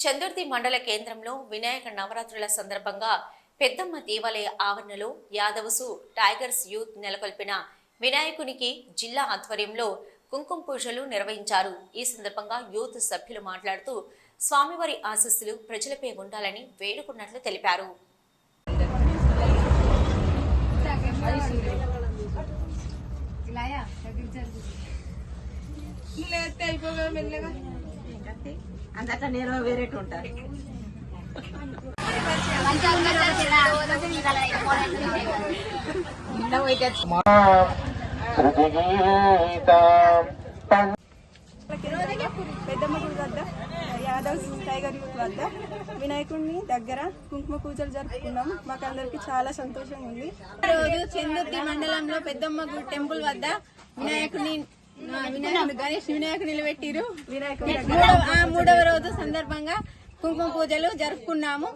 చందుర్తి మండల కేంద్రంలో వినాయక నవరాత్రుల సందర్భంగా పెద్దమ్మ దేవాలయ ఆవరణలో యాదవసు టైగర్స్ యూత్ నెలకొల్పిన వినాయకునికి జిల్లా ఆధ్వర్యంలో కుంకుమ పూజలు నిర్వహించారు. ఈ సందర్భంగా యూత్ సభ్యులు మాట్లాడుతూ స్వామివారి ఆశస్సులు ప్రజలపై ఉండాలని వేడుకున్నట్లు తెలిపారు. లేస్తే అందట్లా నేను వేరేటి ఉంటాను ఇంట్లో పోయితే పెద్దమ్మ గుడి వద్ద యాదవ్ టైగర్ యూత్ వద్ద వినాయకుడిని దగ్గర కుంకుమ పూజలు జరుపుకున్నాం మాకందరికి చాలా సంతోషంగా ఉంది. రోజు చందుర్తి మండలంలో పెద్దమ్మ గుడి టెంపుల్ వద్ద వినాయకుడిని వినాయకుడు గణేష్ వినాయకుడు నిలబెట్టిరు. వినాయకుడి మూడవ ఆ, మూడవ రోజు సందర్భంగా కుంకుమ పూజలు జరుపుకున్నాము.